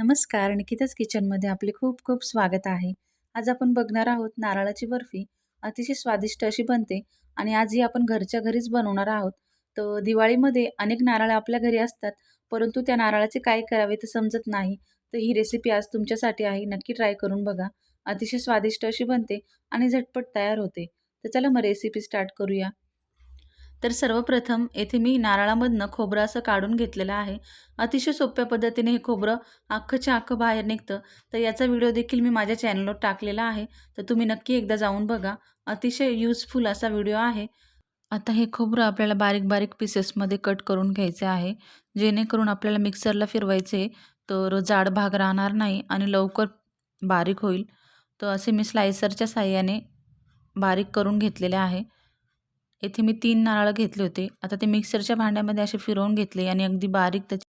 नमस्कार निकिताच किचनमध्ये आपले खूप खूप स्वागत आहे. आज आपण बघणार आहोत नारळाची बर्फी. अतिशय स्वादिष्ट अशी बनते आणि आज ही आपण घरच्या घरीच बनवणार आहोत. तर दिवाळीमध्ये अनेक नारळ आपल्या घरी असतात परंतु त्या नारळाचे काय करावे ते समजत नाही. तर ही रेसिपी आज तुमच्यासाठी आहे नक्की ट्राय करून बघा. अतिशय स्वादिष्ट अशी बनते आणि झटपट तयार होते. तर चला मग रेसिपी स्टार्ट करूया. तर सर्वप्रथम येथे मी नारळामधनं खोबरं असं काढून घेतलेलं आहे. अतिशय सोप्या पद्धतीने हे खोबरं अख्खच्या अख्खं बाहेर निघतं. तर याचा व्हिडिओ देखील मी माझ्या चॅनलवर टाकलेला आहे. तर तुम्ही नक्की एकदा जाऊन बघा. अतिशय यूजफुल असा व्हिडिओ आहे. आता हे खोबरं आपल्याला बारीक बारीक पीसेसमध्ये कट करून घ्यायचे आहे. जेणेकरून आपल्याला मिक्सरला फिरवायचे तर जाड भाग राहणार नाही आणि लवकर बारीक होईल. तर असे मी स्लायसरच्या साह्याने बारीक करून घेतलेले आहे. येथे मी तीन नारळ घेतले होते. आता ते मिक्सरच्या भांड्यामध्ये असे फिरवून घेतले आणि अगदी बारीक त्याचे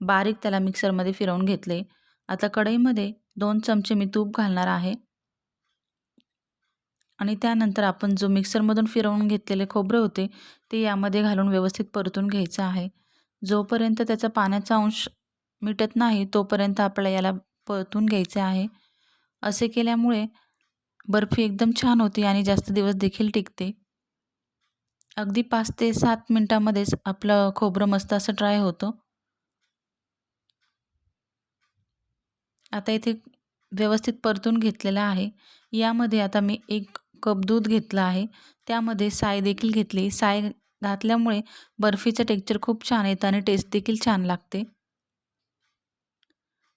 बारीक त्याला मिक्सरमध्ये फिरवून घेतले. आता कढईमध्ये दोन चमचे मी तूप घालणार आहे. आणि त्यानंतर आपण जो मिक्सरमधून फिरवून घेतलेले खोबरे होते ते यामध्ये घालून व्यवस्थित परतून घ्यायचं आहे. जोपर्यंत त्याचा पाण्याचा अंश मिटत नाही तोपर्यंत आपल्याला याला परतून घ्यायचे आहे. असे केल्यामुळे बर्फी एकदम छान होती आणि जास्त दिवस देखील टिकते. अगदी पाच ते सात मिनटामध्येच आपलं खोबरं मस्त असं ड्राय होतं. आता इथे व्यवस्थित परतून घेतलेलं आहे. यामध्ये आता मी एक कप दूध घेतलं आहे. त्यामध्ये साय देखील घेतली. साय घातल्यामुळे बर्फीचं टेक्चर खूप छान येतं आणि टेस्ट देखील छान लागते.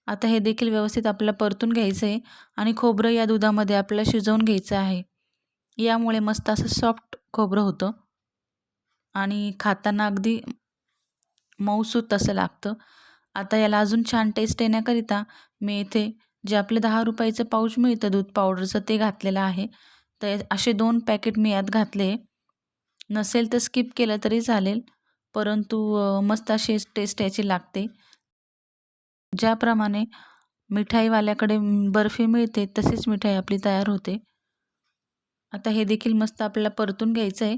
आता हे देखील व्यवस्थित आपल्याला परतून घ्यायचं आहे आणि खोबरं या दुधामध्ये आपल्याला शिजवून घ्यायचं आहे. यामुळे मस्त असं सॉफ्ट खोबरं होतं. आणि खाताना अगदी मऊसूत असं लागतं. आता याला अजून छान टेस्ट येण्याकरिता मी येथे जे आपले दहा रुपयाचं पाऊच मिळतं दूध पावडरचं ते घातलेलं आहे. तर असे दोन पॅकेट मी यात घातले. नसेल तर स्किप केलं तरी चालेल परंतु मस्त अशी टेस्ट याची लागते. ज्याप्रमाणे मिठाईवाल्याकडे बर्फी मिळते तशीच मिठाई आपली तयार होते. आता हे देखील मस्त आपल्याला परतून घ्यायचं आहे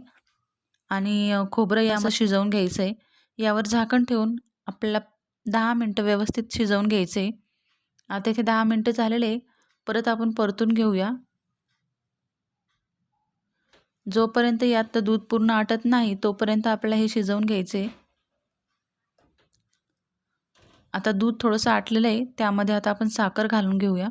आणि खोबरं यामध्ये शिजवून घ्यायचं आहे यावर झाकण ठेवून आपल्याला दहा मिनटं व्यवस्थित शिजवून घ्यायचं आहे आता इथे दहा मिनटं झालेले परत आपण परतून घेऊया. जोपर्यंत यात दूध पूर्ण आटत नाही तोपर्यंत आपल्याला हे शिजवून घ्यायचे आता दूध थोडंसं आटलेलं आहे. त्यामध्ये आता आपण साखर घालून घेऊया.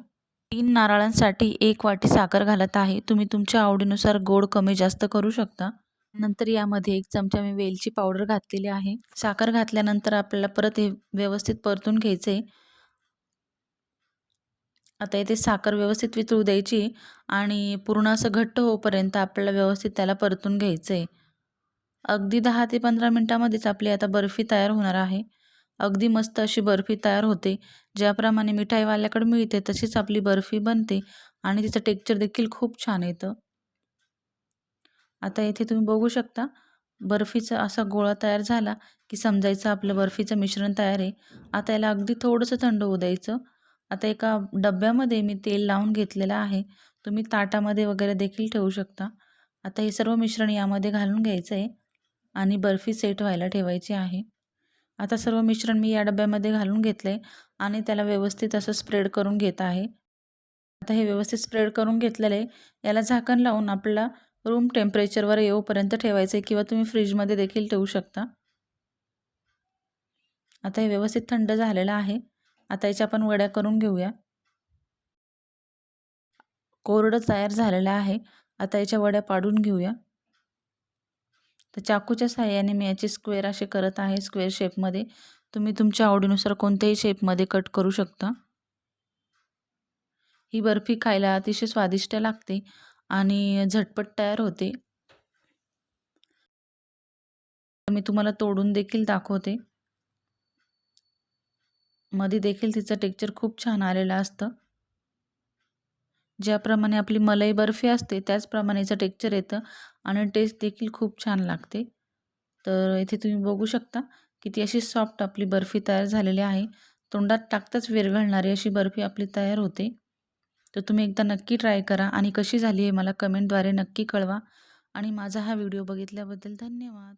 तीन नारळांसाठी एक वाटी साखर घालत आहे. तुम्ही तुमच्या आवडीनुसार गोड कमी जास्त करू शकता. नंतर यामध्ये एक चमचा मी वेलची पावडर घातलेली आहे. साखर घातल्यानंतर आपल्याला परत हे व्यवस्थित परतून घ्यायचे आता इथे साखर व्यवस्थित वितळू द्यायची आणि पूर्ण असं घट्ट होईपर्यंत आपल्याला व्यवस्थित त्याला परतून घ्यायचं आहे अगदी दहा ते पंधरा मिनटामध्येच आपली आता बर्फी तयार होणार आहे. अगदी मस्त अशी बर्फी तयार होते. ज्याप्रमाणे मिठाईवाल्याकडे मिळते तशीच आपली बर्फी बनते आणि तिचं टेक्चर देखील खूप छान येतं. आता येथे तुम्ही बघू शकता बर्फीचा असा गोळा तयार झाला की समजायचं आपलं बर्फीचं मिश्रण तयार आहे. आता याला अगदी थोडंसं थंड होऊ द्यायचं. आता एका डब्यामध्ये मी तेल लावून घेतलेलं आहे. तुम्ही ताटामध्ये वगैरे देखील ठेवू शकता. आता हे सर्व मिश्रण यामध्ये घालून घ्यायचं आहे आणि बर्फी सेट व्हायला ठेवायची आहे. आता सर्व मिश्रण मी या डब्यामध्ये घालून घेतलं आहे आणि त्याला व्यवस्थित असं स्प्रेड करून घेत आहे. आता हे व्यवस्थित स्प्रेड करून घेतलेलं आहे. याला झाकण लावून आपल्याला रूम टेम्परेचरवर येऊपर्यंत ठेवायचं आहे किंवा तुम्ही फ्रीजमध्ये देखील ठेवू शकता. आता हे व्यवस्थित थंड झालेलं आहे. आता याच्या आपण वड्या करून घेऊया. कोरडं तयार झालेलं आहे. आता याच्या वड्या पाडून घेऊया. तर चाकूच्या साह्याने मी याचे स्क्वेअर असे करत आहे स्क्वेअर शेपमध्ये. तुम्ही तुमच्या आवडीनुसार कोणत्याही शेपमध्ये कट करू शकता. ही बर्फी खायला अतिशय स्वादिष्ट लागते. आणि झटपट तयार होते. मी तुम्हाला तोडून देखील दाखवते. मध्ये देखील तिचं टेक्चर खूप छान आलेलं असतं. ज्याप्रमाणे आपली मलाई बर्फी असते त्याचप्रमाणेचं टेक्चर येतं आणि टेस्ट देखील खूप छान लागते. तर इथे तुम्ही बघू शकता की ती अशी सॉफ्ट आपली बर्फी तयार झालेली आहे. तोंडात टाकताच विरघळणारी अशी बर्फी आपली तयार होते. तर तुम्ही एकदा नक्की ट्राय करा आणि कशी झाली आहे मला कमेंटद्वारे नक्की कळवा. आणि माझा हा व्हिडिओ बघितल्याबद्दल धन्यवाद.